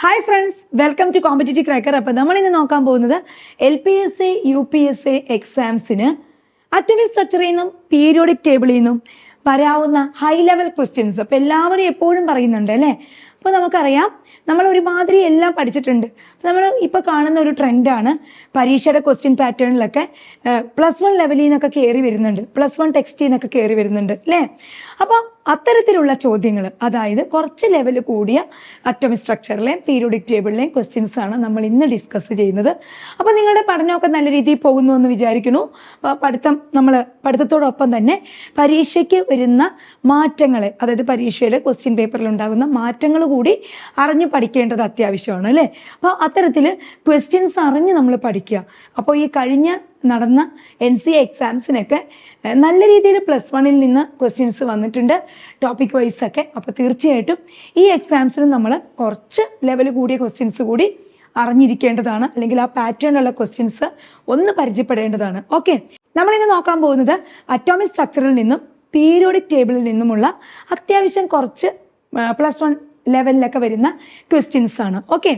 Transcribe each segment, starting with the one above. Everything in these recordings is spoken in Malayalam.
Hi friends welcome to competitive cracker അപ്പോൾ നമ്മൾ ഇന്ന് നോക്കാൻ പോകുന്നത് L P S A U P S A എക്സാംസിന് atomic സ്ട്രക്ചറിൽ നിന്നും പീരിയോഡിക് ടേബിളിൽ നിന്നും വരാവുന്ന ഹൈ ലെവൽ ക്വസ്റ്റ്യൻസ് അപ്പോൾ എല്ലാവരും എപ്പോഴും പറയുന്നുണ്ട് അല്ലേ? അപ്പോൾ നമുക്കറിയാം നമ്മൾ ഒരുമാതിരി എല്ലാം പഠിച്ചിട്ടുണ്ട്. നമ്മൾ ഇപ്പോൾ കാണുന്ന ഒരു ട്രെൻഡാണ് പരീക്ഷയുടെ ക്വസ്റ്റ്യൻ പാറ്റേണിലൊക്കെ പ്ലസ് വൺ ലെവലിൽ നിന്നൊക്കെ കയറി വരുന്നുണ്ട്. പ്ലസ് വൺ ടെക്സ്റ്റിൽ നിന്നൊക്കെ കയറി വരുന്നുണ്ട് അല്ലേ? അപ്പോൾ അത്തരത്തിലുള്ള ചോദ്യങ്ങൾ അതായത് കുറച്ച് ലെവൽ കൂടിയ അറ്റോമിക് സ്ട്രക്ചറിലെയും പീരിയോഡിക് ടേബിളിലെയും ക്വസ്റ്റ്യൻസ് ആണ് നമ്മൾ ഇന്ന് ഡിസ്കസ് ചെയ്യുന്നത്. അപ്പോൾ നിങ്ങളുടെ പഠനമൊക്കെ നല്ല രീതിയിൽ പോകുന്നു എന്ന് വിചാരിക്കുന്നു. പഠിത്തം നമ്മൾ പഠിത്തത്തോടൊപ്പം തന്നെ പരീക്ഷയ്ക്ക് വരുന്ന മാറ്റങ്ങളെ അതായത് പരീക്ഷയുടെ ക്വസ്റ്റ്യൻ പേപ്പറിൽ ഉണ്ടാകുന്ന മാറ്റങ്ങൾ കൂടി അറിഞ്ഞ് പഠിക്കേണ്ടത് അത്യാവശ്യമാണ് അല്ലേ? അപ്പോൾ അത്തരത്തിൽ ക്വസ്റ്റ്യൻസ് അറിഞ്ഞ് നമ്മൾ പഠിക്കുക. അപ്പോൾ ഈ കഴിഞ്ഞ നടന്ന എൻ സി എക്സാംസിനൊക്കെ നല്ല രീതിയിൽ പ്ലസ് വണ്ണിൽ നിന്ന് ക്വസ്റ്റ്യൻസ് വന്നിട്ടുണ്ട്. ടോപ്പിക് വൈസ് ഒക്കെ. അപ്പോൾ തീർച്ചയായിട്ടും ഈ എക്സാംസിന് നമ്മൾ കുറച്ച് ലെവൽ കൂടിയ ക്വസ്റ്റ്യൻസ് കൂടി അറിഞ്ഞിരിക്കേണ്ടതാണ്. അല്ലെങ്കിൽ ആ പാറ്റേണിലുള്ള ക്വസ്റ്റ്യൻസ് ഒന്ന് പരിചയപ്പെടേണ്ടതാണ്. ഓക്കെ നമ്മളിന്ന് നോക്കാൻ പോകുന്നത് അറ്റോമിക് സ്ട്രക്ചറിൽ നിന്നും പീരിയോഡിക് ടേബിളിൽ നിന്നുമുള്ള അത്യാവശ്യം കുറച്ച് പ്ലസ് വൺ ലെവലിലൊക്കെ വരുന്ന ക്വസ്റ്റ്യൻസ് ആണ്. ഓക്കെ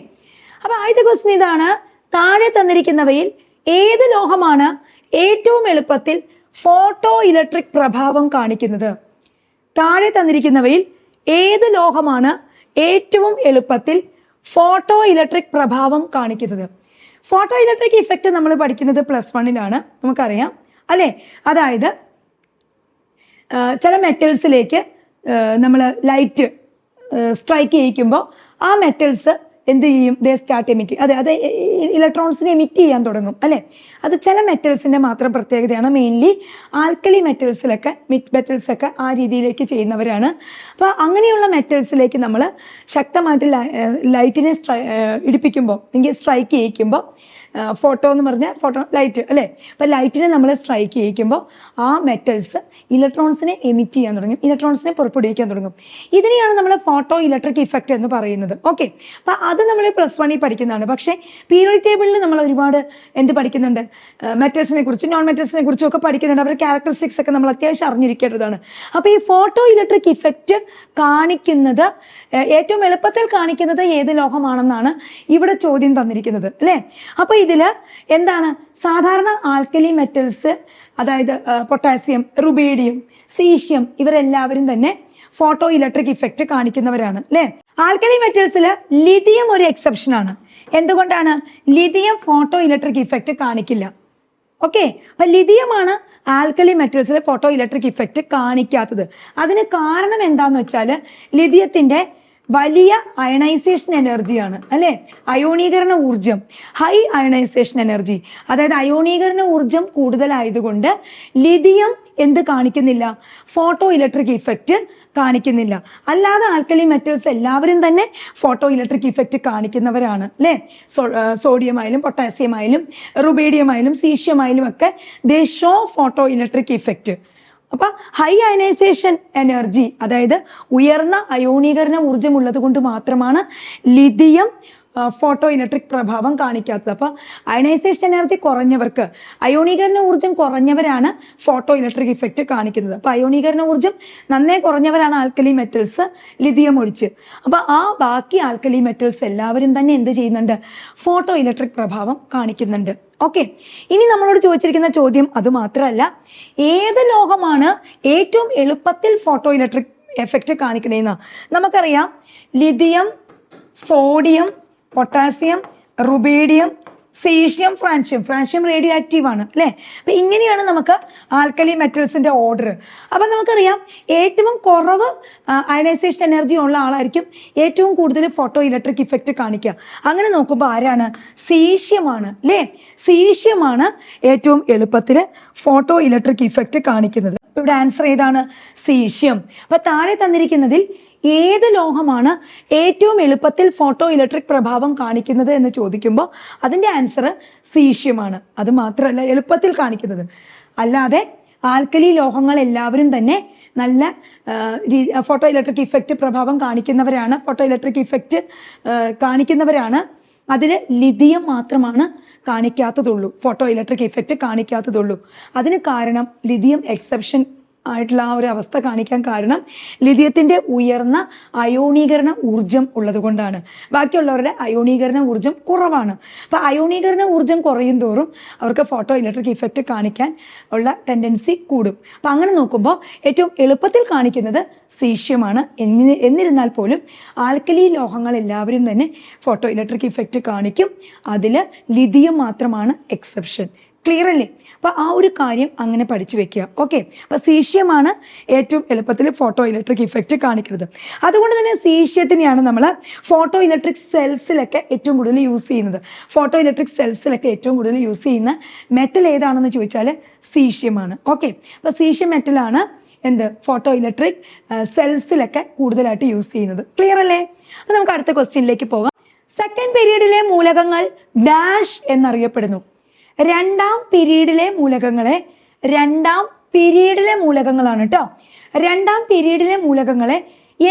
അപ്പൊ ആദ്യത്തെ ക്വസ്റ്റ്യൻ ഇതാണ് താഴെ തന്നിരിക്കുന്നവയിൽ ഏത് ലോഹമാണ് ഏറ്റവും എളുപ്പത്തിൽ ഫോട്ടോ ഇലക്ട്രിക് പ്രഭാവം കാണിക്കുന്നത്? താഴെ തന്നിരിക്കുന്നവയിൽ ഏത് ലോഹമാണ് ഏറ്റവും എളുപ്പത്തിൽ ഫോട്ടോ ഇലക്ട്രിക് പ്രഭാവം കാണിക്കുന്നത്? ഫോട്ടോ ഇലക്ട്രിക് ഇഫക്റ്റ് നമ്മൾ പഠിക്കുന്നത് പ്ലസ് വണ്ണിലാണ്. നമുക്കറിയാം. അല്ലേ? അതായത് ചില മെറ്റൽസിലേക്ക് നമ്മൾ ലൈറ്റ് സ്ട്രൈക്ക് ചെയ്യിക്കുമ്പോൾ ആ മെറ്റൽസ് എന്ത് ചെയ്യും? ദേ സ്റ്റാർട്ട് എമിറ്റ് അതെ അത് ഇലക്ട്രോൺസിനെ എമിറ്റ് ചെയ്യാൻ തുടങ്ങും അല്ലെ? അത് ചില മെറ്റൽസിന്റെ മാത്രം പ്രത്യേകതയാണ്. മെയിൻലി ആൽക്കലി മെറ്റൽസിലൊക്കെ മെറ്റൽസ് ഒക്കെ ആ രീതിയിലേക്ക് ചെയ്യുന്നവരാണ്. അപ്പോൾ അങ്ങനെയുള്ള മെറ്റൽസിലേക്ക് നമ്മൾ ശക്തമായിട്ട് ലൈറ്റിനെ ഇടിപ്പിക്കുമ്പോൾ അല്ലെങ്കിൽ സ്ട്രൈക്ക് ചെയ്യിക്കുമ്പോൾ ഫോട്ടോ എന്ന് പറഞ്ഞാൽ ഫോട്ടോ ലൈറ്റ് അല്ലേ? അപ്പം ലൈറ്റിനെ നമ്മൾ സ്ട്രൈക്ക് ചെയ്യിക്കുമ്പോൾ ആ മെറ്റൽസ് ഇലക്ട്രോൺസിനെ എമിറ്റ് ചെയ്യാൻ തുടങ്ങും. ഇലക്ട്രോൺസിനെ പുറപ്പെടുവിക്കാൻ തുടങ്ങും. ഇതിനെയാണ് നമ്മൾ ഫോട്ടോ ഇലക്ട്രിക് ഇഫക്റ്റ് എന്ന് പറയുന്നത്. ഓക്കെ അപ്പം അത് നമ്മൾ പ്ലസ് വണ്ണിൽ പഠിക്കുന്നതാണ്. പക്ഷേ പീരിയോഡിക് ടേബിളിൽ നമ്മൾ ഒരുപാട് എന്ത് പഠിക്കുന്നുണ്ട്? മെറ്റൽസിനെ കുറിച്ച് നോൺ മെറ്റൽസിനെ കുറിച്ചും ഒക്കെ പഠിക്കുന്നുണ്ട്. അവരുടെ ക്യാരക്ടറിസ്റ്റിക്സ് ഒക്കെ നമ്മൾ അത്യാവശ്യം അറിഞ്ഞിരിക്കേണ്ടതാണ്. അപ്പോൾ ഈ ഫോട്ടോ ഇലക്ട്രിക് ഇഫക്റ്റ് കാണിക്കുന്നത് ഏറ്റവും എളുപ്പത്തിൽ കാണിക്കുന്നത് ഏത് ലോഹമാണെന്നാണ് ഇവിടെ ചോദ്യം തന്നിരിക്കുന്നത്. അല്ലേ? അപ്പോൾ ഇതിൽ എന്താണ്? സാധാരണ ആൽക്കലി മെറ്റൽസ് അതായത് പൊട്ടാസ്യം റുബേഡിയം സീഷ്യം ഇവരെല്ലാവരും തന്നെ ഫോട്ടോ ഇലക്ട്രിക് ഇഫക്റ്റ് കാണിക്കുന്നവരാണ് അല്ലേ? ആൽക്കലി മെറ്റൽസിൽ ലിഥിയം ഒരു എക്സെപ്ഷൻ ആണ്. എന്തുകൊണ്ടാണ്? ലിഥിയം ഫോട്ടോ ഇലക്ട്രിക് ഇഫക്റ്റ് കാണിക്കില്ല. ഓക്കെ? അപ്പൊ ലിഥിയമാണ് ആൽക്കലി മെറ്റൽസിലെ ഫോട്ടോ ഇലക്ട്രിക് ഇഫക്റ്റ് കാണിക്കാത്തത്. അതിന് കാരണം എന്താന്ന് വെച്ചാൽ ലിഥിയത്തിന്റെ വലിയ അയണൈസേഷൻ എനർജിയാണ് അല്ലെ? അയോണീകരണ ഊർജം ഹൈ അയണൈസേഷൻ എനർജി. അതായത് അയോണീകരണ ഊർജം കൂടുതലായതുകൊണ്ട് ലിഥിയം എന്ത് കാണിക്കുന്നില്ല? ഫോട്ടോ ഇലക്ട്രിക് ഇഫക്റ്റ് കാണിക്കുന്നില്ല. അല്ലാതെ ആൽക്കലി മെറ്റൽസ് എല്ലാവരും തന്നെ ഫോട്ടോ ഇലക്ട്രിക് ഇഫക്റ്റ് കാണിക്കുന്നവരാണ് അല്ലേ? സോഡിയം ആയാലും പൊട്ടാസ്യം ആയാലും റുബേഡിയം ആയാലും സീഷ്യം ആയാലും ഒക്കെ they show photo electric effect. അപ്പൊ ഹൈ അയനൈസേഷൻ എനർജി അതായത് ഉയർന്ന അയോണീകരണ ഊർജം ഉള്ളത് കൊണ്ട് മാത്രമാണ് ലിഥിയം ഫോട്ടോ ഇലക്ട്രിക് പ്രഭാവം കാണിക്കാത്തത്. അപ്പോൾ അയണൈസേഷൻ എനർജി കുറഞ്ഞവർക്ക് അയോണീകരണ ഊർജം കുറഞ്ഞവരാണ് ഫോട്ടോ ഇലക്ട്രിക് ഇഫക്റ്റ് കാണിക്കുന്നത്. അപ്പോൾ അയോണീകരണ ഊർജം നന്നേ കുറഞ്ഞവരാണ് ആൽക്കലി മെറ്റൽസ് ലിഥിയം ഒഴിച്ച്. അപ്പോൾ ആ ബാക്കി ആൽക്കലി മെറ്റൽസ് എല്ലാവരും തന്നെ എന്ത് ചെയ്യുന്നുണ്ട്? ഫോട്ടോ ഇലക്ട്രിക് പ്രഭാവം കാണിക്കുന്നുണ്ട്. ഓക്കെ ഇനി നമ്മളോട് ചോദിച്ചിരിക്കുന്ന ചോദ്യം അത് മാത്രമല്ല ഏത് ലോഹമാണ് ഏറ്റവും എളുപ്പത്തിൽ ഫോട്ടോ ഇലക്ട്രിക് എഫക്റ്റ് കാണിക്കണേന്ന്? നമുക്കറിയാം lithium sodium potassium rubidium caesium francium. Francium radio active ആണ് അല്ലേ? അപ്പൊ ഇങ്ങനെയാണ് നമുക്ക് ആൽക്കലി മെറ്റൽസിന്റെ ഓർഡർ. അപ്പൊ നമുക്കറിയാം ഏറ്റവും കുറവ് അയനൈസേഷൻ എനർജി ഉള്ള ആളായിരിക്കും ഏറ്റവും കൂടുതൽ ഫോട്ടോ ഇലക്ട്രിക് ഇഫക്റ്റ് കാണിക്കുക. അങ്ങനെ നോക്കുമ്പോൾ ആരാണ്? സീഷ്യമാണ് അല്ലേ? സീഷ്യമാണ് ഏറ്റവും എളുപ്പത്തിൽ ഫോട്ടോ ഇലക്ട്രിക് ഇഫക്റ്റ് കാണിക്കുന്നത്. ഇവിടെ ആൻസർ ഏതാണ്? സീഷ്യം. അപ്പൊ താഴെ തന്നിരിക്കുന്നതിൽ ഏത് ലോഹമാണ് ഏറ്റവും എളുപ്പത്തിൽ ഫോട്ടോ ഇലക്ട്രിക് പ്രഭാവം കാണിക്കുന്നത് എന്ന് ചോദിക്കുമ്പോൾ അതിന്റെ ആൻസർ സീഷ്യമാണ്. അത് മാത്രമല്ല എളുപ്പത്തിൽ കാണിക്കുന്നത്. അല്ലാതെ ആൽക്കലി ലോഹങ്ങൾ എല്ലാവരും തന്നെ നല്ല ഫോട്ടോ ഇലക്ട്രിക് ഇഫക്റ്റ് പ്രഭാവം കാണിക്കുന്നവരാണ്. ഫോട്ടോ ഇലക്ട്രിക് ഇഫക്റ്റ് കാണിക്കുന്നവരാണ്. അതിൽ ലിഥിയം മാത്രമാണ് കാണിക്കാത്തതുള്ളൂ. ഫോട്ടോ ഇലക്ട്രിക് ഇഫക്റ്റ് കാണിക്കാത്തതുള്ളൂ. അതിന് കാരണം ലിഥിയം എക്സെപ്ഷൻ ആയിട്ടുള്ള ആ ഒരു അവസ്ഥ കാണിക്കാൻ കാരണം ലിഥിയത്തിന്റെ ഉയർന്ന അയോണീകരണ ഊർജം ഉള്ളതുകൊണ്ടാണ് ബാക്കിയുള്ളവരുടെ അയോണീകരണ ഊർജം കുറവാണ്. അപ്പോൾ അയോണീകരണ ഊർജം കുറയും തോറും അവർക്ക് ഫോട്ടോ ഇലക്ട്രിക് ഇഫക്റ്റ് കാണിക്കാൻ ഉള്ള ടെൻഡൻസി കൂടും. അപ്പൊ അങ്ങനെ നോക്കുമ്പോൾ ഏറ്റവും എളുപ്പത്തിൽ കാണിക്കുന്നത് സീഷ്യമാണ്. എന്നി എന്നിരുന്നാൽ പോലും ആൽക്കലി ലോഹങ്ങൾ എല്ലാവരും തന്നെ ഫോട്ടോ ഇലക്ട്രിക് ഇഫക്റ്റ് കാണിക്കും. അതിൽ ലിഥിയം മാത്രമാണ് എക്സെപ്ഷൻ ക്ലിയർ അല്ലേ അപ്പൊ ആ ഒരു കാര്യം അങ്ങനെ പഠിച്ചു വെക്കുക. ഓക്കെ അപ്പൊ സീഷ്യമാണ് ഏറ്റവും എളുപ്പത്തിൽ ഫോട്ടോ ഇലക്ട്രിക് ഇഫക്റ്റ് കാണിക്കുന്നത്. അതുകൊണ്ട് തന്നെ സീഷ്യത്തിനെയാണ് നമ്മൾ ഫോട്ടോ ഇലക്ട്രിക് സെൽസിലൊക്കെ ഏറ്റവും കൂടുതൽ യൂസ് ചെയ്യുന്നത്. ഫോട്ടോ ഇലക്ട്രിക് സെൽസിലൊക്കെ ഏറ്റവും കൂടുതൽ യൂസ് ചെയ്യുന്ന മെറ്റൽ ഏതാണെന്ന് ചോദിച്ചാൽ സീഷ്യമാണ്. ഓക്കെ അപ്പൊ സീഷ്യം മെറ്റലാണ് എന്ത്? ഫോട്ടോ ഇലക്ട്രിക് സെൽസിലൊക്കെ കൂടുതലായിട്ട് യൂസ് ചെയ്യുന്നത്. ക്ലിയർ അല്ലേ? അപ്പൊ നമുക്ക് അടുത്ത ക്വസ്റ്റ്യനിലേക്ക് പോകാം. സെക്കൻഡ് പീരീഡിലെ മൂലകങ്ങൾ ഡാഷ് എന്നറിയപ്പെടുന്നു. രണ്ടാം പീരീഡിലെ മൂലകങ്ങളെ രണ്ടാം പീരീഡിലെ മൂലകങ്ങളാണ് കേട്ടോ രണ്ടാം പീരീഡിലെ മൂലകങ്ങളെ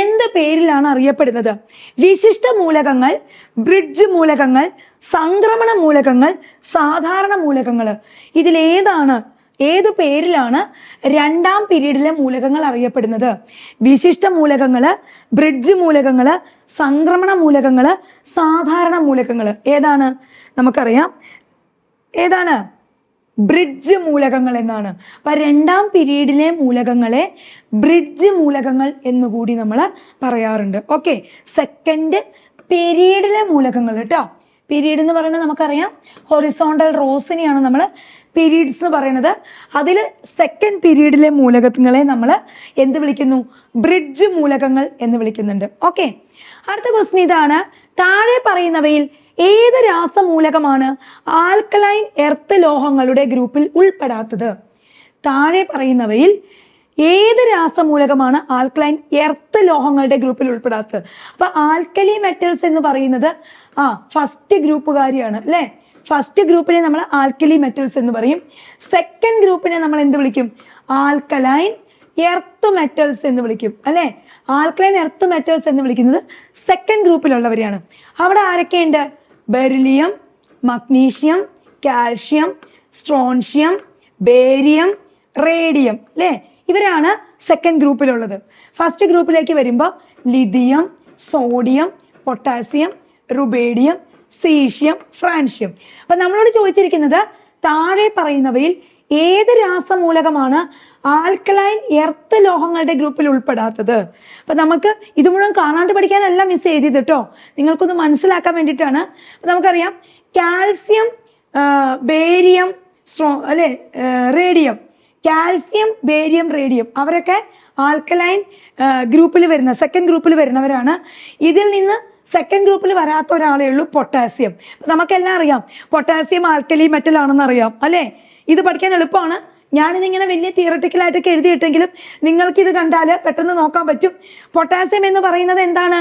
എന്ത് പേരിലാണ് അറിയപ്പെടുന്നത്? വിശിഷ്ട മൂലകങ്ങൾ ബ്രിഡ്ജ് മൂലകങ്ങൾ സംക്രമണ മൂലകങ്ങൾ സാധാരണ മൂലകങ്ങൾ. ഇതിലേതാണ് ഏത് പേരിലാണ് രണ്ടാം പീരീഡിലെ മൂലകങ്ങൾ അറിയപ്പെടുന്നത്? വിശിഷ്ട മൂലകങ്ങൾ ബ്രിഡ്ജ് മൂലകങ്ങൾ സംക്രമണ മൂലകങ്ങൾ സാധാരണ മൂലകങ്ങൾ ഏതാണ്? നമുക്കറിയാം. ഏതാണ്? ബ്രിഡ്ജ് മൂലകങ്ങൾ എന്നാണ്. അപ്പൊ രണ്ടാം പീരീഡിലെ മൂലകങ്ങളെ ബ്രിഡ്ജ് മൂലകങ്ങൾ എന്ന് കൂടി നമ്മൾ പറയാറുണ്ട്. ഓക്കെ സെക്കൻഡ് പീരീഡിലെ മൂലകങ്ങൾ കേട്ടോ. പീരീഡ് എന്ന് പറയുന്നത് നമുക്കറിയാം. ഹൊറിസോണ്ടൽ റോസിനെയാണ് നമ്മൾ പീരീഡ്സ് എന്ന് പറയുന്നത്. അതിൽ സെക്കൻഡ് പീരീഡിലെ മൂലകങ്ങളെ നമ്മൾ എന്ത് വിളിക്കുന്നു? ബ്രിഡ്ജ് മൂലകങ്ങൾ എന്ന് വിളിക്കുന്നുണ്ട്. ഓക്കെ അടുത്ത ക്വസ്റ്റ്യൻ ഇതാണ്. താഴെ പറയുന്നവയിൽ ഏത് രാസമൂലകമാണ് ആൽക്കലൈൻ എർത്ത് ലോഹങ്ങളുടെ ഗ്രൂപ്പിൽ ഉൾപ്പെടാത്തത്? താഴെ പറയുന്നവയിൽ ഏത് രാസമൂലകമാണ് ആൽക്കലൈൻ എർത്ത് ലോഹങ്ങളുടെ ഗ്രൂപ്പിൽ ഉൾപ്പെടാത്തത്? അപ്പൊ ആൽക്കലി മെറ്റൽസ് എന്ന് പറയുന്നത് ആ ഫസ്റ്റ് ഗ്രൂപ്പുകാരിയാണ് അല്ലെ? ഫസ്റ്റ് ഗ്രൂപ്പിനെ നമ്മൾ ആൽക്കലി മെറ്റൽസ് എന്ന് പറയും. സെക്കൻഡ് ഗ്രൂപ്പിനെ നമ്മൾ എന്ത് വിളിക്കും? ആൽക്കലൈൻ എർത്ത് മെറ്റൽസ് എന്ന് വിളിക്കും അല്ലെ? ആൽക്കലൈൻ എർത്ത് മെറ്റൽസ് എന്ന് വിളിക്കുന്നത് സെക്കൻഡ് ഗ്രൂപ്പിലുള്ളവരെയാണ്. അവിടെ ആരൊക്കെയുണ്ട്? Beryllium magnesium calcium strontium barium radium അല്ലേ ഇവരാണ് സെക്കൻഡ് ഗ്രൂപ്പിലുള്ളത് ഫസ്റ്റ് ഗ്രൂപ്പിലേക്ക് വരുമ്പോൾ lithium sodium potassium rubidium caesium francium. അപ്പം നമ്മളോട് ചോദിച്ചിരിക്കുന്നത് താഴെ പറയുന്നവയിൽ ഏത് രാസമൂലകമാണ് ആൽക്കലൈൻ എർത്ത് ലോഹങ്ങളുടെ ഗ്രൂപ്പിൽ ഉൾപ്പെടാത്തത്? അപ്പൊ നമുക്ക് ഇത് മുഴുവൻ കാണാണ്ട് പഠിക്കാനല്ല മിസ് എഴുതിയത് കേട്ടോ നിങ്ങൾക്കൊന്ന് മനസ്സിലാക്കാൻ വേണ്ടിയിട്ടാണ്. നമുക്കറിയാം കാൽസ്യം ബേരിയം സ്ട്രോ അല്ലെ റേഡിയം. Calcium barium radium. അവരൊക്കെ ആൽക്കലൈൻ ഗ്രൂപ്പിൽ വരുന്ന സെക്കൻഡ് ഗ്രൂപ്പിൽ വരുന്നവരാണ്. ഇതിൽ നിന്ന് സെക്കൻഡ് ഗ്രൂപ്പിൽ വരാത്ത ഒരാളേ ഉള്ളൂ പൊട്ടാസ്യം നമുക്കെല്ലാം അറിയാം പൊട്ടാസ്യം ആൽക്കലി മെറ്റൽ ആണെന്ന് അറിയാം അല്ലേ? ഇത് പഠിക്കാൻ എളുപ്പമാണ്. ഞാനിതിങ്ങനെ വലിയ തിയറട്ടിക്കൽ ആയിട്ടൊക്കെ എഴുതിയിട്ടെങ്കിലും ഇത് കണ്ടാൽ പെട്ടെന്ന് നോക്കാൻ പറ്റും. പൊട്ടാസ്യം എന്ന് പറയുന്നത് എന്താണ്?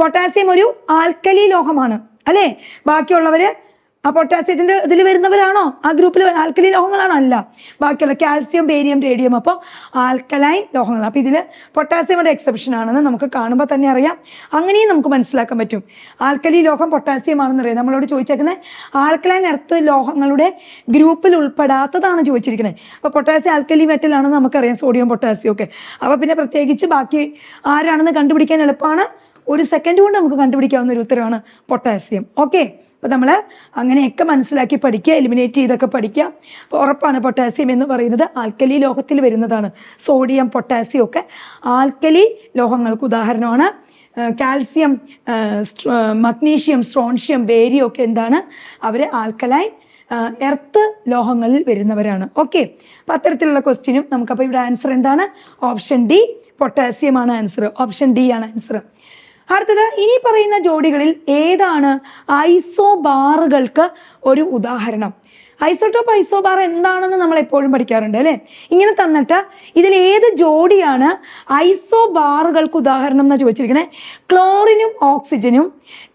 പൊട്ടാസ്യം ഒരു ആൽക്കലി ലോഹമാണ്. അല്ലേ? ബാക്കിയുള്ളവര് ആ പൊട്ടാസ്യത്തിന്റെ ഇതിൽ വരുന്നവരാണോ? ആ ഗ്രൂപ്പിൽ ആൽക്കലി ലോഹങ്ങളാണോ? അല്ല. ബാക്കിയുള്ള കാൽസ്യം ബേരിയം റേഡിയം അപ്പോൾ ആൽക്കലൈൻ ലോഹങ്ങൾ. അപ്പോൾ ഇതിൽ പൊട്ടാസ്യങ്ങളുടെ എക്സെപ്ഷൻ ആണെന്ന് നമുക്ക് കാണുമ്പോൾ തന്നെ അറിയാം. അങ്ങനെയും നമുക്ക് മനസ്സിലാക്കാൻ പറ്റും. ആൽക്കലി ലോഹം പൊട്ടാസ്യം ആണെന്ന് അറിയാം. നമ്മളോട് ചോദിച്ചേക്കുന്നത് ആൽക്കലൈൻ എർത്ത് ലോഹങ്ങളുടെ ഗ്രൂപ്പിൽ ഉൾപ്പെടാത്തതാണ് ചോദിച്ചിരിക്കുന്നത്. അപ്പോൾ പൊട്ടാസ്യം ആൽക്കലി മെറ്റൽ ആണെന്ന് നമുക്കറിയാം സോഡിയം പൊട്ടാസ്യം ഒക്കെ. അപ്പോൾ പിന്നെ പ്രത്യേകിച്ച് ബാക്കി ആരാണെന്ന് കണ്ടുപിടിക്കാൻ എളുപ്പമാണ്. ഒരു സെക്കൻഡ് കൊണ്ട് നമുക്ക് കണ്ടുപിടിക്കാവുന്ന ഒരു ഉത്തരമാണ് പൊട്ടാസ്യം. ഓക്കെ? അപ്പോൾ നമ്മൾ അങ്ങനെയൊക്കെ മനസ്സിലാക്കി പഠിക്കുക എലിമിനേറ്റ് ചെയ്തൊക്കെ പഠിക്കുക. അപ്പോൾ ഉറപ്പാണ് പൊട്ടാസ്യം എന്ന് പറയുന്നത് ആൽക്കലി ലോഹത്തിൽ വരുന്നതാണ്. സോഡിയം പൊട്ടാസ്യം ഒക്കെ ആൽക്കലി ലോഹങ്ങൾക്ക് ഉദാഹരണമാണ്. കാൽസ്യം മഗ്നീഷ്യം സ്ട്രോൺഷ്യം ബേരിയം ഒക്കെ എന്താണ്? അവർ ആൽക്കലൈൻ എർത്ത് ലോഹങ്ങളിൽ വരുന്നവരാണ്. ഓക്കെ അപ്പം അത്തരത്തിലുള്ള ക്വസ്റ്റ്യനും നമുക്കപ്പോൾ ഇവിടെ ആൻസർ എന്താണ്? ഓപ്ഷൻ ഡി പൊട്ടാസ്യം ആണ് ആൻസർ ഓപ്ഷൻ ഡി ആണ് ആൻസർ അടുത്തത് ഇനി പറയുന്ന ജോഡികളിൽ ഏതാണ് ഐസോബാറുകൾക്ക് ഒരു ഉദാഹരണം? ഐസോട്ടോപ്പ് ഐസോബാർ എന്താണെന്ന് നമ്മൾ എപ്പോഴും പഠിക്കാറുണ്ട് അല്ലേ? ഇങ്ങനെ തന്നിട്ട് ഇതിൽ ഏത് ജോഡിയാണ് ഐസോബാറുകൾക്ക് ഉദാഹരണം എന്ന് ചോദിച്ചിരിക്കുന്നത് ക്ലോറിനും ഓക്സിജനും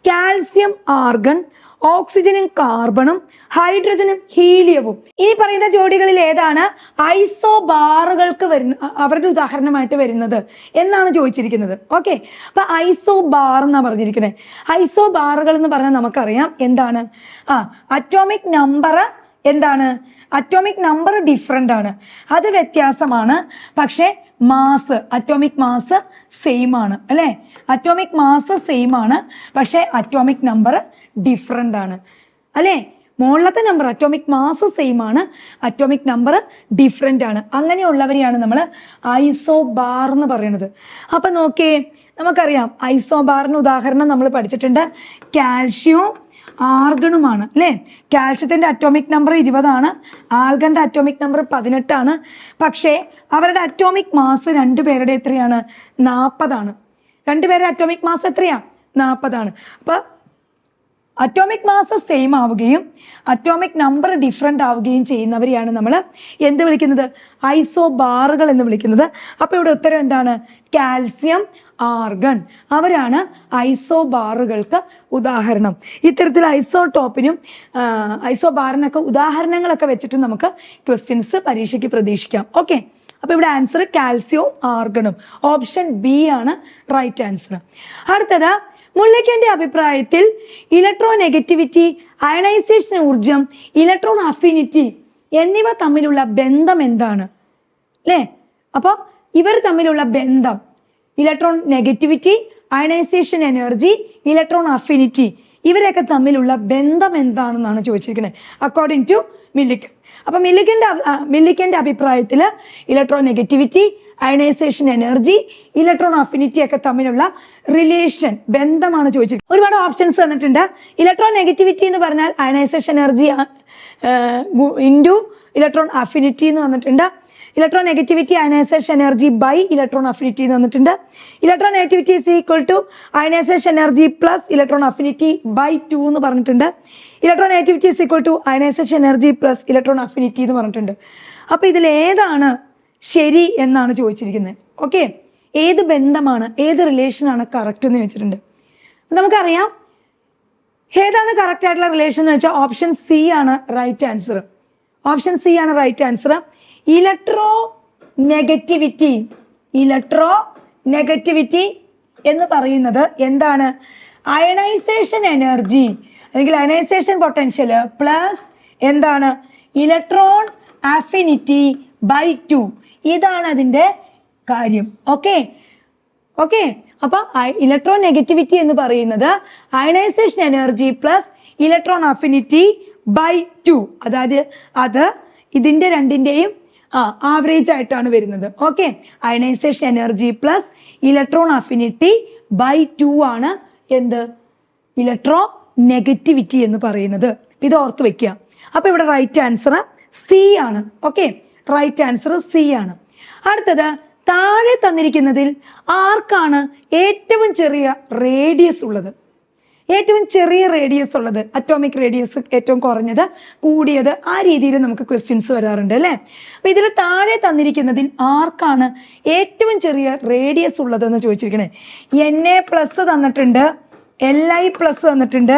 കാൽസ്യം ആർഗൺ ഓക്സിജനും കാർബണും ഹൈഡ്രജനും ഹീലിയവും. ഈ പറയുന്ന ജോഡികളിൽ ഏതാണ്? ഐസോബാറുകൾക്ക് വരുന്ന അവരുടെ ഉദാഹരണമായിട്ട് വരുന്നത് എന്നാണ് ചോദിച്ചിരിക്കുന്നത്. ഓക്കെ? അപ്പൊ ഐസോബാർ എന്നാ പറഞ്ഞിരിക്കുന്നത് ഐസോബാറുകൾ എന്ന് പറഞ്ഞാൽ നമുക്കറിയാം എന്താണ്? ആ അറ്റോമിക് നമ്പർ എന്താണ്? അറ്റോമിക് നമ്പർ ഡിഫറെന്റ് ആണ്. അത് വ്യത്യാസമാണ്. പക്ഷേ മാസ് അറ്റോമിക് മാസ് സെയിം ആണ് അല്ലേ? അറ്റോമിക് മാസ് സെയിം ആണ്. പക്ഷേ അറ്റോമിക് നമ്പർ ഡിഫറെന്റ് ആണ്. അല്ലേ? മുകളിലത്തെ നമ്പർ അറ്റോമിക് മാസ് സെയിം ആണ്. അറ്റോമിക് നമ്പർ ഡിഫറെന്റ് ആണ്. അങ്ങനെയുള്ളവരെയാണ് നമ്മൾ ഐസോ ബാർ എന്ന് പറയുന്നത്. അപ്പൊ നോക്കിയേ നമുക്കറിയാം ഐസോ ബാറിന് ഉദാഹരണം നമ്മൾ പഠിച്ചിട്ടുണ്ട്. കാൽഷ്യം ആർഗണുമാണ് അല്ലേ? കാൽഷ്യത്തിന്റെ അറ്റോമിക് നമ്പർ ഇരുപതാണ് ആൽഗന്റെ അറ്റോമിക് നമ്പർ പതിനെട്ടാണ് പക്ഷേ അവരുടെ അറ്റോമിക് മാസ് രണ്ടുപേരുടെ എത്രയാണ്? നാൽപ്പതാണ് രണ്ടുപേരുടെ അറ്റോമിക് മാസ് എത്രയാ? നാൽപ്പതാണ് അപ്പൊ അറ്റോമിക് മാസ് സെയിം ആവുകയും അറ്റോമിക് നമ്പർ ഡിഫറെന്റ് ആവുകയും ചെയ്യുന്നവരെയാണ് നമ്മൾ എന്ത് വിളിക്കുന്നത്? ഐസോ ബാറുകൾ എന്ന് വിളിക്കുന്നത്. അപ്പോൾ ഇവിടെ ഉത്തരം എന്താണ്? Calcium argon. അവരാണ് ഐസോ ബാറുകൾക്ക് ഉദാഹരണം. ഇത്തരത്തിൽ ഐസോടോപ്പിനും ഐസോ ബാറിനൊക്കെ ഉദാഹരണങ്ങളൊക്കെ വെച്ചിട്ട് നമുക്ക് ക്വസ്റ്റ്യൻസ് പരീക്ഷയ്ക്ക് പ്രതീക്ഷിക്കാം. ഓക്കെ അപ്പോൾ ഇവിടെ ആൻസർ കാൽസ്യവും ആർഗണും. ഓപ്ഷൻ ബി ആണ് റൈറ്റ് ആൻസർ അടുത്തത് മുല്ലയ്ക്കന്റെ അഭിപ്രായത്തിൽ ഇലക്ട്രോ നെഗറ്റിവിറ്റി അയണൈസേഷൻ ഊർജം ഇലക്ട്രോൺ അഫിനിറ്റി എന്നിവ തമ്മിലുള്ള ബന്ധം എന്താണ്? അല്ലേ അപ്പോൾ ഇവർ തമ്മിലുള്ള ബന്ധം electron negativity ionisation energy electron affinity ഇവരൊക്കെ തമ്മിലുള്ള ബന്ധം എന്താണെന്നാണ് ചോദിച്ചിരിക്കുന്നത് അക്കോർഡിംഗ് ടു മില്ലിക്കൻ അപ്പൊ മില്ലിക്കന്റെ മില്ലിക്കന്റെ അഭിപ്രായത്തിൽ electro negativity ionisation energy electron affinity ഒക്കെ തമ്മിലുള്ള റിലേഷൻ ബന്ധമാണ് ചോദിച്ചിരിക്കുന്നത്. ഒരുപാട് ഓപ്ഷൻസ് തന്നിട്ടുണ്ട്. ഇലക്ട്രോൺ നെഗറ്റിവിറ്റി എന്ന് പറഞ്ഞാൽ ionisation energy into electron affinity എന്ന് വന്നിട്ടുണ്ട് electron negativity ionisation energy by electron affinity എന്ന് വന്നിട്ടുണ്ട് electron negativity is equal to ionisation energy plus electron affinity by two എന്ന് പറഞ്ഞിട്ടുണ്ട്. Electron negativity is equal to ionisation energy plus electron affinity എന്ന് പറഞ്ഞിട്ടുണ്ട്. അപ്പോൾ ഇതിൽ ഏതാണ് ശരി എന്നാണ് ചോദിച്ചിരിക്കുന്നത്. ഓക്കെ ഏത് ബന്ധമാണ് ഏത് റിലേഷനാണ് കറക്റ്റ് എന്ന് ചോദിച്ചിട്ടുണ്ട്. നമുക്കറിയാം ഏതാണ് കറക്റ്റ് ആയിട്ടുള്ള റിലേഷൻ എന്ന് വെച്ചാൽ ഓപ്ഷൻ സി ആണ് റൈറ്റ് ആൻസർ ഓപ്ഷൻ സി ആണ് right answer electro negativity electro negativity എന്ന് പറയുന്നത് എന്താണ്? അയണൈസേഷൻ എനർജി അല്ലെങ്കിൽ അയണൈസേഷൻ പൊട്ടൻഷ്യൽ പ്ലസ് എന്താണ്? ഇലക്ട്രോൺ ആഫിനിറ്റി ബൈ ടു ഇതാണ് അതിന്റെ കാര്യം. ഓക്കെ ഓക്കെ അപ്പൊ ഇലക്ട്രോൺ നെഗറ്റിവിറ്റി എന്ന് പറയുന്നത് ionisation energy plus electron affinity by two അതായത് അത് ഇതിന്റെ രണ്ടിന്റെയും ആ ആവറേജ് ആയിട്ടാണ് വരുന്നത്. Okay ionisation energy plus electron affinity by two ആണ് എന്ത്? ഇലക്ട്രോ നെഗറ്റിവിറ്റി എന്ന് പറയുന്നത്. ഇത് ഓർത്ത് വെക്കുക. അപ്പൊ ഇവിടെ റൈറ്റ് ആൻസർ സി ആണ്. ഓക്കെ റൈറ്റ് ആൻസർ സി ആണ്. അടുത്തത് താഴെ തന്നിരിക്കുന്നതിൽ ആർക്കാണ് ഏറ്റവും ചെറിയ റേഡിയസ് ഉള്ളത്? ഏറ്റവും ചെറിയ റേഡിയസ് ഉള്ളത് അറ്റോമിക് റേഡിയസ് ഏറ്റവും കുറഞ്ഞത് കൂടിയത് ആ രീതിയിൽ നമുക്ക് ക്വസ്റ്റ്യൻസ് വരാറുണ്ട് അല്ലേ? അപ്പൊ ഇതിൽ താഴെ തന്നിരിക്കുന്നതിൽ ആർക്കാണ് ഏറ്റവും ചെറിയ റേഡിയസ് ഉള്ളതെന്ന് ചോദിച്ചിരിക്കണേ? എൻ എ പ്ലസ് തന്നിട്ടുണ്ട് എൽ ഐ പ്ലസ് തന്നിട്ടുണ്ട്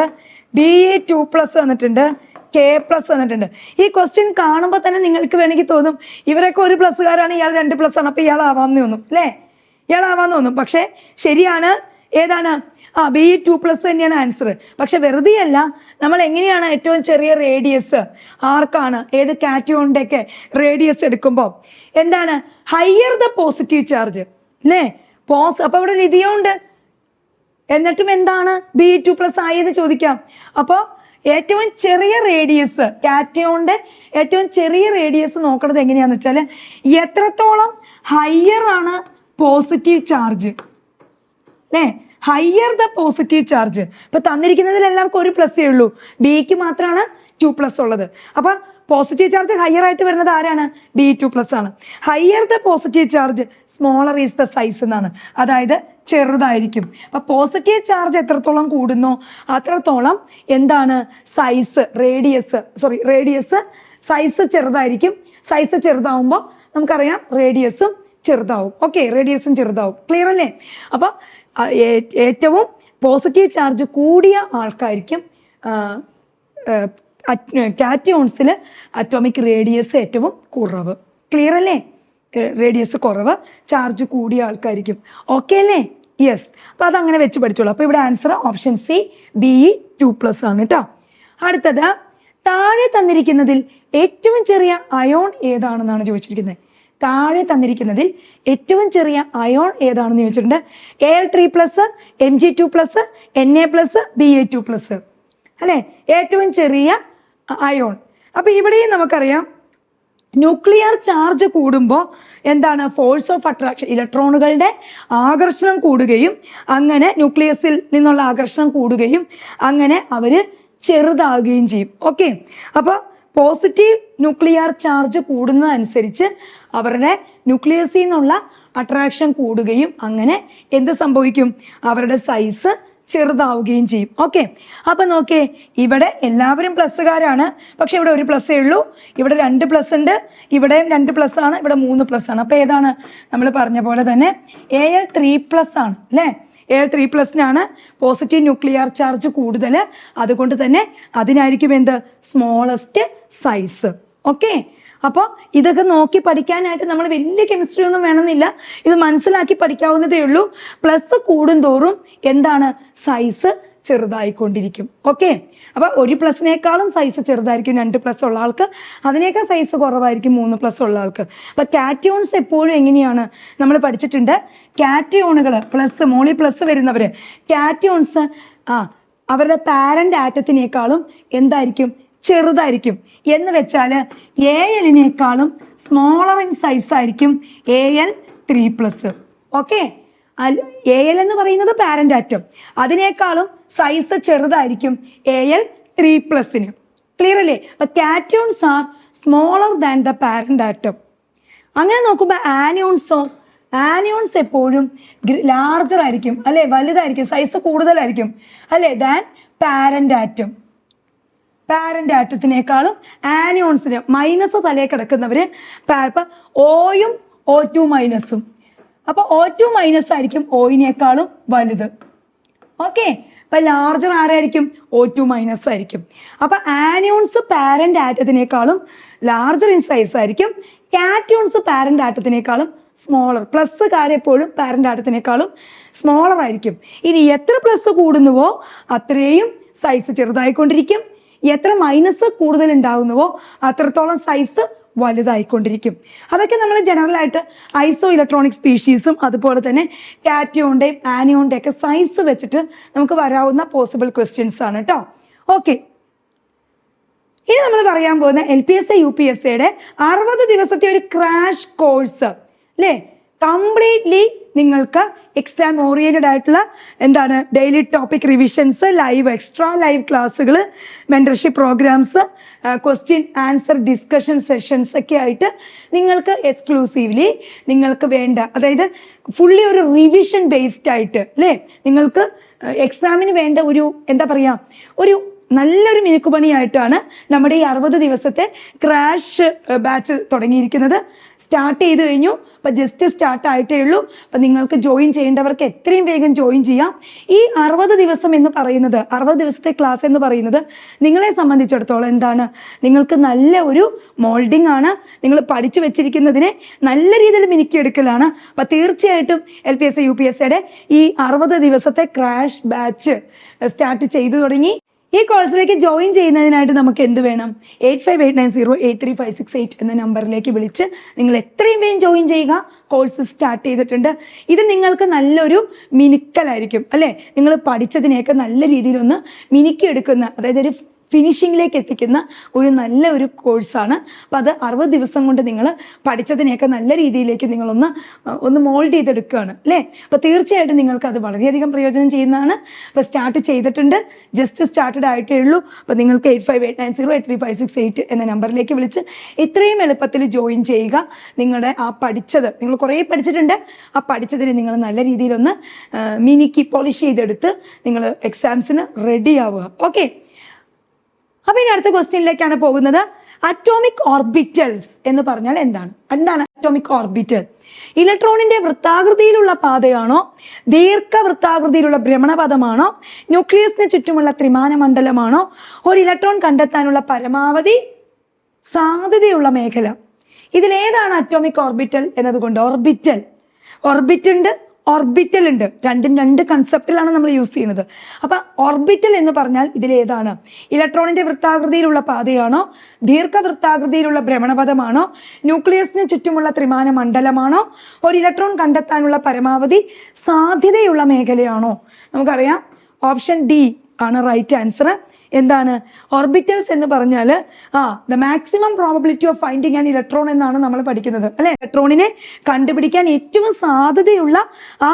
ബി എ ടു പ്ലസ് തന്നിട്ടുണ്ട് കെ പ്ലസ് തന്നിട്ടുണ്ട് ഈ ക്വസ്റ്റ്യൻ കാണുമ്പോൾ തന്നെ നിങ്ങൾക്ക് വേണമെങ്കിൽ തോന്നും ഇവരൊക്കെ ഒരു പ്ലസ്സുകാരാണ് ഇയാൾ രണ്ട് പ്ലസ് ആണ് അപ്പൊ ഇയാൾ ആവാമെന്ന് തോന്നും അല്ലേ? ഇയാൾ ആവാന്ന് തോന്നും. പക്ഷെ ശരിയാണ് ഏതാണ്? ആ ബി ടു പ്ലസ് തന്നെയാണ് ആൻസർ പക്ഷെ വെറുതെ അല്ല നമ്മൾ എങ്ങനെയാണ് ഏറ്റവും ചെറിയ റേഡിയസ് ആർക്കാണ് ഏത് കാറ്റഗോണിന്റെയൊക്കെ റേഡിയസ് എടുക്കുമ്പോൾ എന്താണ്? ഹയർ ദ പോസിറ്റീവ് ചാർജ് അല്ലേ? പോസ് അപ്പൊ ഇവിടെ ലിതിയുണ്ട് എന്നിട്ടും എന്താണ്? ബി ടു പ്ലസ് ആയത് ചോദിക്കാം. അപ്പോൾ ഏറ്റവും ചെറിയ റേഡിയസ് കാറ്റയോണിന്റെ ഏറ്റവും ചെറിയ റേഡിയസ് നോക്കണത് എങ്ങനെയാന്ന് വെച്ചാൽ എത്രത്തോളം ഹയ്യർ ആണ് പോസിറ്റീവ് ചാർജ് അല്ലേ ഹയ്യർ ദ പോസിറ്റീവ് ചാർജ് ഇപ്പൊ തന്നിരിക്കുന്നതിൽ എല്ലാവർക്കും ഒരു പ്ലസ്സേ ഉള്ളൂ. ബിക്ക് മാത്രമാണ് ടു പ്ലസ് ഉള്ളത്. അപ്പൊ പോസിറ്റീവ് ചാർജ് ഹയർ ആയിട്ട് വരുന്നത് ആരാണ്? ബി ടു പ്ലസ് ആണ്. Higher the positive charge smaller is the size എന്നാണ്. അതായത് ചെറുതായിരിക്കും. അപ്പൊ പോസിറ്റീവ് ചാർജ് എത്രത്തോളം കൂടുന്നോ? അത്രത്തോളം എന്താണ്? Size radius sorry radius size ചെറുതായിരിക്കും. സൈസ് ചെറുതാവുമ്പോൾ നമുക്കറിയാം റേഡിയസും ചെറുതാവും. ഓക്കെ റേഡിയസും ചെറുതാവും. ക്ലിയർ അല്ലേ? അപ്പൊ ഏറ്റവും പോസിറ്റീവ് ചാർജ് കൂടിയ ആൾക്കായിരിക്കും കാറ്റയോൺസിൽ അറ്റോമിക് റേഡിയസ് ഏറ്റവും കുറവ്. ക്ലിയർ അല്ലേ? റേഡിയസ് കുറവ് ചാർജ് കൂടിയ ആൾക്കായിരിക്കും ഓക്കെ അല്ലേ? യെസ് അപ്പോൾ അതങ്ങനെ വെച്ച് പഠിച്ചോളൂ. അപ്പോൾ ഇവിടെ answer option C B E two plus ആണ് കേട്ടോ അടുത്തത് താഴെ തന്നിരിക്കുന്നതിൽ ഏറ്റവും ചെറിയ അയോൺ ഏതാണെന്നാണ് ചോദിച്ചിരിക്കുന്നത്. താഴെ തന്നിരിക്കുന്നതിൽ ഏറ്റവും ചെറിയ അയോൺ ഏതാണെന്ന് ചോദിച്ചിട്ടുണ്ട്. A L three plus M G two plus N A plus B A two plus അല്ലെ? ഏറ്റവും ചെറിയ അയോൺ അപ്പൊ ഇവിടെയും നമുക്കറിയാം ന്യൂക്ലിയർ ചാർജ് കൂടുമ്പോൾ എന്താണ്? ഫോഴ്സ് ഓഫ് അട്രാക്ഷൻ ഇലക്ട്രോണുകളുടെ ആകർഷണം കൂടുകയും അങ്ങനെ ന്യൂക്ലിയസിൽ നിന്നുള്ള ആകർഷണം കൂടുകയും അങ്ങനെ അവർ ചെറുതാകുകയും ചെയ്യും. ഓക്കെ അപ്പോൾ പോസിറ്റീവ് ന്യൂക്ലിയർ ചാർജ് കൂടുന്നതനുസരിച്ച് അവരുടെ ന്യൂക്ലിയസിൽ നിന്നുള്ള അട്രാക്ഷൻ കൂടുകയും അങ്ങനെ എന്ത് സംഭവിക്കും? അവരുടെ സൈസ് ചെറുതാവുകയും ചെയ്യും. ഓക്കെ അപ്പൊ നോക്കേ ഇവിടെ എല്ലാവരും പ്ലസ്സുകാരാണ് പക്ഷെ ഇവിടെ ഒരു പ്ലസ്സേ ഉള്ളൂ. ഇവിടെ രണ്ട് പ്ലസ് ഉണ്ട്. ഇവിടെയും രണ്ട് പ്ലസ് ആണ്. ഇവിടെ മൂന്ന് പ്ലസ് ആണ്. അപ്പൊ ഏതാണ്? നമ്മൾ പറഞ്ഞ പോലെ തന്നെ എ എൽ ത്രീ പ്ലസ് ആണ്. അല്ലേ? എ ത്രീ പ്ലസിനാണ് പോസിറ്റീവ് ന്യൂക്ലിയർ ചാർജ് കൂടുതൽ അതുകൊണ്ട് തന്നെ അതിനായിരിക്കും എന്ത്? സ്മോളസ്റ്റ് സൈസ് ഓക്കെ അപ്പോൾ ഇതൊക്കെ നോക്കി പഠിക്കാനായിട്ട് നമ്മൾ വലിയ കെമിസ്ട്രി ഒന്നും വേണമെന്നില്ല. ഇത് മനസ്സിലാക്കി പഠിക്കാവുന്നതേ ഉള്ളൂ. പ്ലസ് കൂടുന്തോറും എന്താണ്? സൈസ് ചെറുതായിക്കൊണ്ടിരിക്കും. ഓക്കെ അപ്പൊ ഒരു പ്ലസിനേക്കാളും സൈസ് ചെറുതായിരിക്കും രണ്ട് പ്ലസ് ഉള്ള ആൾക്ക്. അതിനേക്കാൾ സൈസ് കുറവായിരിക്കും മൂന്ന് പ്ലസ് ഉള്ള ആൾക്ക്. അപ്പൊ കാറ്റിയോൺസ് എപ്പോഴും എങ്ങനെയാണ്? നമ്മൾ പഠിച്ചിട്ടുണ്ട് കാറ്റിയോണുകൾ പ്ലസ് മോളി പ്ലസ് വരുന്നവര്. കാറ്റിയോൺസ് ആ അവരുടെ പാരന്റ് ആറ്റത്തിനേക്കാളും എന്തായിരിക്കും? ചെറുതായിരിക്കും. എന്ന് വെച്ചാൽ എ എല്ലിനേക്കാളും സ്മോളർ ഇൻ സൈസ് ആയിരിക്കും A L three plus okay A L എന്ന് പറയുന്നത് പാരന്റ് ആറ്റം അതിനേക്കാളും സൈസ് ചെറുതായിരിക്കും എ എൽ ത്രീ പ്ലസിന് ക്ലിയർ അല്ലേ? അപ്പൊ cations are smaller than the parent atom അങ്ങനെ നോക്കുമ്പോൾ ആനിയോൺസോ ആനിയോൺസ് എപ്പോഴും ലാർജർ ആയിരിക്കും. അല്ലെ? വലുതായിരിക്കും. സൈസ് കൂടുതലായിരിക്കും. അല്ലെ? ദാൻ പാരന്റ് ആറ്റം പാരന്റ് ആറ്റത്തിനേക്കാളും ആനിയോൺസിന് മൈനസ് തലേ കിടക്കുന്നവര് ഓയും ഓ ടു മൈനസും അപ്പൊ ഓ ടു മൈനസ് ആയിരിക്കും ഓയിനേക്കാളും വലുത്. ഓക്കെ അപ്പൊ ലാർജർ ആരായിരിക്കും? ഓ ടു മൈനസ് ആയിരിക്കും. അപ്പൊ ആനിയോൺസ് പാരന്റ് ആറ്റത്തിനേക്കാളും ലാർജർ ഇൻ സൈസ് ആയിരിക്കും. കാറ്റ്യൂൺസ് പാരന്റ് ആറ്റത്തിനേക്കാളും സ്മോളർ പ്ലസ് എപ്പോഴും പാരന്റ് ആറ്റത്തിനേക്കാളും സ്മോളർ ആയിരിക്കും. ഇനി എത്ര പ്ലസ് കൂടുന്നുവോ അത്രയും സൈസ് ചെറുതായിക്കൊണ്ടിരിക്കും. എത്ര മൈനസ് കൂടുതൽ ഉണ്ടാകുന്നുവോ അത്രത്തോളം സൈസ് വലുതായിക്കൊണ്ടിരിക്കും. അതൊക്കെ നമ്മൾ ജനറൽ ആയിട്ട് ഐസോ ഇലക്ട്രോണിക് സ്പീഷീസും അതുപോലെ തന്നെ കാറ്റിയോണ്ടെയും ആനിയോണ്ടെയും ഒക്കെ സൈസ് വെച്ചിട്ട് നമുക്ക് വരാവുന്ന പോസിബിൾ ക്വസ്റ്റ്യൻസ് ആണ് കേട്ടോ ഓക്കെ ഇനി നമ്മൾ പറയാൻ പോകുന്ന L P S A U P S എയുടെ അറുപത് ദിവസത്തെ ഒരു ക്രാഷ് കോഴ്സ് അല്ലേ കംപ്ലീറ്റ്ലി നിങ്ങൾക്ക് എക്സാം ഓറിയന്റഡ് ആയിട്ടുള്ള എന്താണ് daily topic revisions live extra live ക്ലാസ്സുകൾ mentorship programs question answer discussion sessions ഒക്കെ ആയിട്ട് നിങ്ങൾക്ക് എക്സ്ക്ലൂസീവ്ലി നിങ്ങൾക്ക് വേണ്ട. അതായത് ഫുള്ളി ഒരു റിവിഷൻ ബേസ്ഡ് ആയിട്ട് അല്ലേ? നിങ്ങൾക്ക് എക്സാമിന് വേണ്ട ഒരു എന്താ പറയുക ഒരു നല്ലൊരു മിനുക്കുപണിയായിട്ടാണ് നമ്മുടെ ഈ അറുപത് ദിവസത്തെ ക്രാഷ് ബാച്ച് തുടങ്ങിയിരിക്കുന്നത്. സ്റ്റാർട്ട് ചെയ്ത് കഴിഞ്ഞു. അപ്പൊ ജസ്റ്റ് സ്റ്റാർട്ട് ആയിട്ടേ ഉള്ളൂ. അപ്പൊ നിങ്ങൾക്ക് ജോയിൻ ചെയ്യേണ്ടവർക്ക് എത്രയും വേഗം ജോയിൻ ചെയ്യാം. ഈ അറുപത് ദിവസം എന്ന് പറയുന്നത് അറുപത് ദിവസത്തെ ക്ലാസ് എന്ന് പറയുന്നത് നിങ്ങളെ സംബന്ധിച്ചിടത്തോളം എന്താണ്? നിങ്ങൾക്ക് നല്ല ഒരു മോൾഡിംഗ് ആണ്. നിങ്ങൾ പഠിച്ചു വെച്ചിരിക്കുന്നതിനെ നല്ല രീതിയിൽ മിനുക്കിയെടുക്കലാണ്. അപ്പൊ തീർച്ചയായിട്ടും L P S U P S സിയുടെ ഈ അറുപത് ദിവസത്തെ ക്രാഷ് ബാച്ച് സ്റ്റാർട്ട് ചെയ്തു തുടങ്ങി. ഈ കോഴ്സിലേക്ക് ജോയിൻ ചെയ്യുന്നതിനായിട്ട് നമുക്ക് എന്ത് വേണം? Eight five eight nine zero eight three five six eight എന്ന നമ്പറിലേക്ക് വിളിച്ച് നിങ്ങൾ എത്രയും വേഗം ജോയിൻ ചെയ്യുക. കോഴ്സ് സ്റ്റാർട്ട് ചെയ്തിട്ടുണ്ട്. ഇത് നിങ്ങൾക്ക് നല്ലൊരു മിനുക്കലായിരിക്കും അല്ലേ? നിങ്ങൾ പഠിച്ചതിനെയൊക്കെ നല്ല രീതിയിലൊന്ന് മിനുക്കിയെടുക്കുന്ന അതായത് ഒരു ഫിനിഷിങ്ങിലേക്ക് എത്തിക്കുന്ന ഒരു നല്ല ഒരു കോഴ്സാണ്. അപ്പോൾ അത് അറുപത് ദിവസം കൊണ്ട് നിങ്ങൾ പഠിച്ചതിനെയൊക്കെ നല്ല രീതിയിലേക്ക് നിങ്ങളൊന്ന് ഒന്ന് മോൾഡ് ചെയ്തെടുക്കുകയാണ് അല്ലേ? അപ്പോൾ തീർച്ചയായിട്ടും നിങ്ങൾക്ക് അത് വളരെയധികം പ്രയോജനം ചെയ്യുന്നതാണ്. അപ്പോൾ സ്റ്റാർട്ട് ചെയ്തിട്ടുണ്ട്. ജസ്റ്റ് സ്റ്റാർട്ടഡ് ആയിട്ടേ ഉള്ളൂ. അപ്പോൾ നിങ്ങൾക്ക് eight five eight nine zero eight three five six eight എന്ന നമ്പറിലേക്ക് വിളിച്ച് ഇത്രയും എളുപ്പത്തിൽ ജോയിൻ ചെയ്യുക. നിങ്ങളുടെ ആ പഠിച്ചത് നിങ്ങൾ കുറേ പഠിച്ചിട്ടുണ്ട്. ആ പഠിച്ചതിനെ നിങ്ങൾ നല്ല രീതിയിലൊന്ന് മിനിക്ക് പോളിഷ് ചെയ്തെടുത്ത് നിങ്ങൾ എക്സാംസിന് റെഡിയാവുക ഓക്കെ? അപ്പൊ ഇനി അടുത്ത ക്വസ്റ്റ്യനിലേക്കാണ് പോകുന്നത്. അറ്റോമിക് ഓർബിറ്റൽസ് എന്ന് പറഞ്ഞാൽ എന്താണ്? എന്താണ് അറ്റോമിക് ഓർബിറ്റൽ ഇലക്ട്രോണിന്റെ വൃത്താകൃതിയിലുള്ള പാതയാണോ? ദീർഘവൃത്താകൃതിയിലുള്ള ഭ്രമണപഥമാണോ ന്യൂക്ലിയസിന് ചുറ്റുമുള്ള ത്രിമാന മണ്ഡലമാണോ ഒരു ഇലക്ട്രോൺ കണ്ടെത്താനുള്ള പരമാവധി സാധ്യതയുള്ള മേഖല. ഇതിലേതാണ് അറ്റോമിക് ഓർബിറ്റൽ എന്നതുകൊണ്ട് ഓർബിറ്റൽ ഓർബിറ്റ് ഉണ്ട് ഓർബിറ്റൽ ഉണ്ട്. രണ്ടും രണ്ട് കൺസെപ്റ്റിലാണ് നമ്മൾ യൂസ് ചെയ്യുന്നത്. അപ്പൊ ഓർബിറ്റൽ എന്ന് പറഞ്ഞാൽ ഇതിലേതാണ്? ഇലക്ട്രോണിന്റെ വൃത്താകൃതിയിലുള്ള പാതയാണോ? ദീർഘവൃത്താകൃതിയിലുള്ള ഭ്രമണപഥമാണോ? ന്യൂക്ലിയസിന് ചുറ്റുമുള്ള ത്രിമാന മണ്ഡലമാണോ ഒരു ഇലക്ട്രോൺ കണ്ടെത്താനുള്ള പരമാവധി സാധ്യതയുള്ള മേഖലയാണോ? നമുക്കറിയാം. ഓപ്ഷൻ ഡി ആണ് റൈറ്റ് ആൻസർ എന്താണ്? ഓർബിറ്റൽസ് എന്ന് പറഞ്ഞാൽ ആ the maximum probability of finding an electron എന്നാണ് നമ്മൾ പഠിക്കുന്നത്. അല്ലെ? ഇലക്ട്രോണിനെ കണ്ടുപിടിക്കാൻ ഏറ്റവും സാധ്യതയുള്ള ആ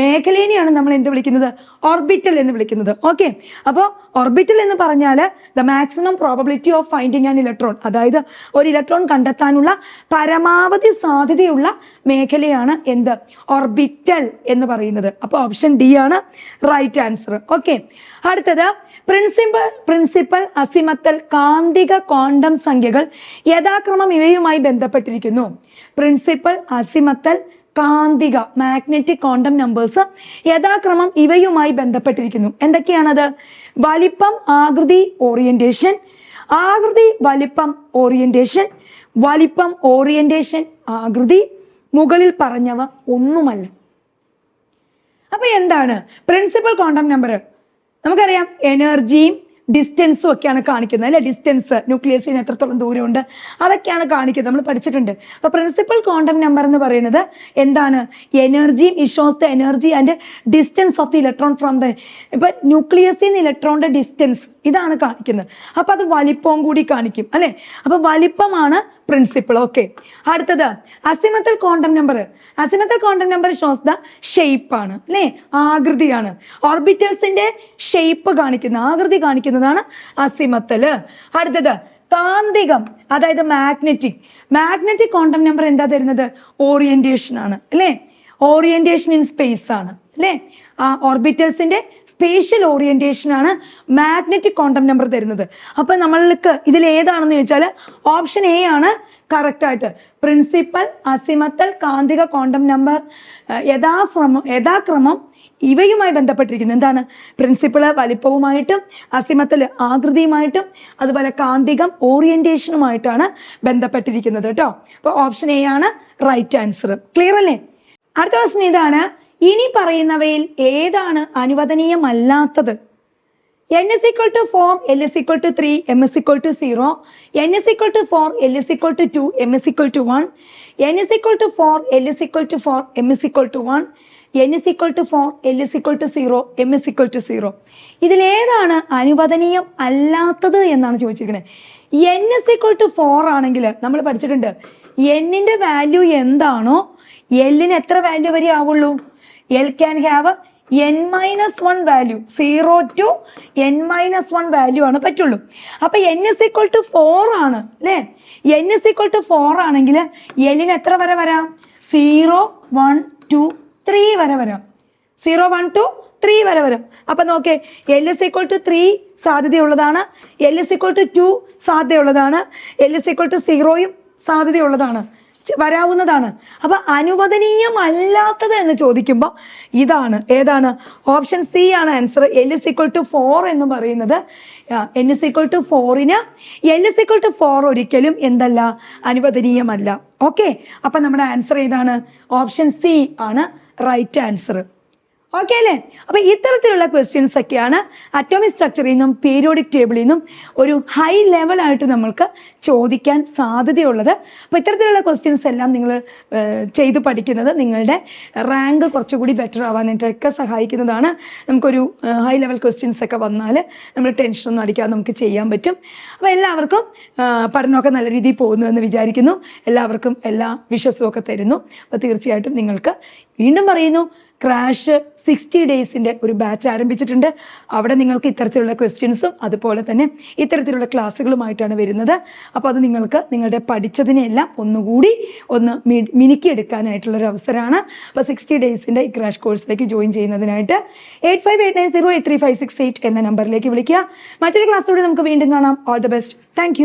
മേഖലേനെയാണ് നമ്മൾ എന്ത് വിളിക്കുന്നത്? ഓർബിറ്റൽ എന്ന് വിളിക്കുന്നത്. ഓക്കെ അപ്പോൾ ഓർബിറ്റൽ എന്ന് പറഞ്ഞാൽ the maximum probability of finding an electron അതായത് ഒരു ഇലക്ട്രോൺ കണ്ടെത്താനുള്ള പരമാവധി സാധ്യതയുള്ള മേഖലയാണ് എന്ത്? ഓർബിറ്റൽ എന്ന് പറയുന്നത്. അപ്പോൾ ഓപ്ഷൻ ഡി ആണ് റൈറ്റ് ആൻസർ ഓക്കെ അടുത്തത് പ്രിൻസിപ്പൽ പ്രിൻസിപ്പൽ അസിമത്തൽ കാന്തിക ക്വാണ്ടം സംഖ്യകൾ യഥാക്രമം ഇവയുമായി ബന്ധപ്പെട്ടിരിക്കുന്നു. പ്രിൻസിപ്പൽ അസിമത്തൽ കാന്തിക മാഗ്നറ്റിക് ക്വാണ്ടം നമ്പേഴ്സ് യഥാക്രമം ഇവയുമായി ബന്ധപ്പെട്ടിരിക്കുന്നു. എന്തൊക്കെയാണത്? വലിപ്പം ആകൃതി ഓറിയന്റേഷൻ ആകൃതി വലിപ്പം ഓറിയന്റേഷൻ വലിപ്പം ഓറിയന്റേഷൻ ആകൃതി. മുകളിൽ പറഞ്ഞവ ഒന്നുമല്ല. അപ്പൊ എന്താണ്? പ്രിൻസിപ്പൽ ക്വാണ്ടം നമ്പർ നമുക്കറിയാം എനർജിയും ഡിസ്റ്റൻസും ഒക്കെയാണ് കാണിക്കുന്നത്. അല്ലെ? ഡിസ്റ്റൻസ് ന്യൂക്ലിയസിന് എത്രത്തോളം ദൂരമുണ്ട്? അതൊക്കെയാണ് കാണിക്കുന്നത്. നമ്മൾ പഠിച്ചിട്ടുണ്ട്. അപ്പൊ പ്രിൻസിപ്പൽ ക്വാണ്ടം നമ്പർ എന്ന് പറയുന്നത് എന്താണ്? എനർജിയും it shows the energy and distance of the electron from the ഇപ്പൊ ന്യൂക്ലിയസിൽ നിന്ന് ഇലക്ട്രോണിന്റെ ഡിസ്റ്റൻസ് ഇതാണ് കാണിക്കുന്നത്. അപ്പൊ അത് വലിപ്പവും കൂടി കാണിക്കും അല്ലെ? അപ്പൊ വലിപ്പമാണ് പ്രിൻസിപ്പിൾ ഓക്കെ അടുത്തത് azimuthal quantum number azimuthal quantum number shows the shape ആണ് അല്ലെ? ആകൃതിയാണ്. ഓർബിറ്റൽസിന്റെ ഷേപ്പ് കാണിക്കുന്ന ആകൃതി കാണിക്കുന്നതാണ് അസിമത്തൽ അടുത്തത് കാന്തികം അതായത് മാഗ്നറ്റിക് മാഗ്നറ്റിക് ക്വാണ്ടം നമ്പർ എന്താ തരുന്നത്? ഓറിയന്റേഷൻ ആണ് അല്ലേ? ഓറിയന്റേഷൻ ഇൻ സ്പേസ് ആണ് അല്ലേ? ആ ഓർബിറ്റൽസിന്റെ സ്പേഷ്യൽ ഓറിയന്റേഷൻ ആണ് മാഗ്നറ്റിക് ക്വാണ്ടം നമ്പർ തരുന്നത്. അപ്പൊ നമ്മൾക്ക് ഇതിൽ ഏതാണെന്ന് ചോദിച്ചാൽ ഓപ്ഷൻ എ ആണ് കറക്റ്റ് ആയിട്ട്. പ്രിൻസിപ്പൽ അസിമത്തൽ കാന്തിക ക്വാണ്ടം നമ്പർ യഥാശ്രമം യഥാക്രമം ഇവയുമായി ബന്ധപ്പെട്ടിരിക്കുന്നു. എന്താണ്? പ്രിൻസിപ്പിൾ വലിപ്പവുമായിട്ടും അസിമത്തൽ ആകൃതിയുമായിട്ടും അതുപോലെ കാന്തികം ഓറിയന്റേഷനുമായിട്ടാണ് ബന്ധപ്പെട്ടിരിക്കുന്നത് കേട്ടോ. അപ്പോൾ ഓപ്ഷൻ എ ആണ് റൈറ്റ് ആൻസർ ക്ലിയർ അല്ലേ? അടുത്ത ക്വസ്റ്റൻ ഇതാണ് ഇനി പറയുന്നവയിൽ ഏതാണ് അനുവദനീയമല്ലാത്തത് n is equal to four l is equal to three m is equal to zero n is equal to four l is equal to two m is equal to one n is equal to four l is equal to four m is equal to one n is equal to four l is equal to zero m is equal to zero ഇതിലേതാണ് അനുവദനീയം അല്ലാത്തത് എന്നാണ് ചോദിച്ചിരിക്കുന്നത് n is equal to four ആണെങ്കിൽ നമ്മൾ പഠിച്ചിട്ടുണ്ട് എന്നിന്റെ വാല്യൂ എന്താണോ എല്ലിന് എത്ര വാല്യൂ വരെ ആവുള്ളൂ l can have n minus one value zero to n minus one value ആണ് പറ്റുള്ളൂ. അപ്പൊ n is equal to four ആണ് അല്ലേ? N is equal to four ആണെങ്കിൽ എല്ലിന് എത്ര വരെ വരാം? സീറോ വൺ ടു ത്രീ വരെ വരാം. സീറോ വൺ ടു ത്രീ വരെ വരും. അപ്പൊ നോക്കേ l is equal to three സാധ്യതയുള്ളതാണ്. L is equal to two സാധ്യതയുള്ളതാണ്. L S equal to സീറോയും സാധ്യതയുള്ളതാണ്. വരാവുന്നതാണ്. അപ്പൊ അനുവദനീയമല്ലാത്തത് എന്ന് ചോദിക്കുമ്പോൾ ഇതാണ്. ഏതാണ്? ഓപ്ഷൻ സി ആണ് answer l is equal to four എന്ന് പറയുന്നത്. N S equal to ഫോറിന് l is equal to four ഒരിക്കലും എന്തല്ല? അനുവദനീയമല്ല. ഓക്കെ അപ്പൊ നമ്മുടെ ആൻസർ ഏതാണ്? ഓപ്ഷൻ സി ആണ്. റൈറ്റ് ആൻസർ ഓക്കെ അല്ലേ? അപ്പൊ ഇത്തരത്തിലുള്ള ക്വസ്റ്റ്യൻസ് ഒക്കെയാണ് അറ്റോമിക് സ്ട്രക്ചറിൽ നിന്നും പീരിയോഡിക് ടേബിളിൽ നിന്നും ഒരു ഹൈ ലെവൽ ആയിട്ട് നമ്മൾക്ക് ചോദിക്കാൻ സാധ്യതയുള്ളത്. അപ്പൊ ഇത്തരത്തിലുള്ള ക്വസ്റ്റ്യൻസ് എല്ലാം നിങ്ങൾ ചെയ്തു പഠിക്കുന്നത് നിങ്ങളുടെ റാങ്ക് കുറച്ചുകൂടി ബെറ്റർ ആവാനായിട്ടൊക്കെ സഹായിക്കുന്നതാണ്. നമുക്കൊരു ഹൈ ലെവൽ ക്വസ്റ്റ്യൻസ് ഒക്കെ വന്നാൽ നമ്മൾ ടെൻഷനൊന്നും അടിക്കാതെ നമുക്ക് ചെയ്യാൻ പറ്റും. അപ്പൊ എല്ലാവർക്കും പഠനമൊക്കെ നല്ല രീതിയിൽ പോകുന്നു എന്ന് വിചാരിക്കുന്നു. എല്ലാവർക്കും എല്ലാ വിശ്വസവും ഒക്കെ തരുന്നു. അപ്പൊ തീർച്ചയായിട്ടും നിങ്ങൾക്ക് വീണ്ടും പറയുന്നു. ക്രാഷ് സിക്സ്റ്റി ഡേയ്സിന്റെ ഒരു ബാച്ച് ആരംഭിച്ചിട്ടുണ്ട്. അവിടെ നിങ്ങൾക്ക് ഇത്തരത്തിലുള്ള ക്വസ്റ്റ്യൻസും അതുപോലെ തന്നെ ഇത്തരത്തിലുള്ള ക്ലാസ്സുകളുമായിട്ടാണ് വരുന്നത്. അപ്പോൾ അത് നിങ്ങൾക്ക് നിങ്ങളുടെ പഠിച്ചതിനെല്ലാം ഒന്നുകൂടി ഒന്ന് മിനുക്കിയെടുക്കാനായിട്ടുള്ള ഒരു അവസരമാണ്. അപ്പോൾ സിക്സ്റ്റി ഡേയ്സിന്റെ ഈ ക്രാഷ് കോഴ്സിലേക്ക് join ചെയ്യുന്നതിനായിട്ട് eight five eight nine zero eight three five six eight എന്ന നമ്പറിലേക്ക് വിളിക്കുക. മറ്റൊരു ക്ലാസ്സോടെ നമുക്ക് വീണ്ടും കാണാം. All the best thank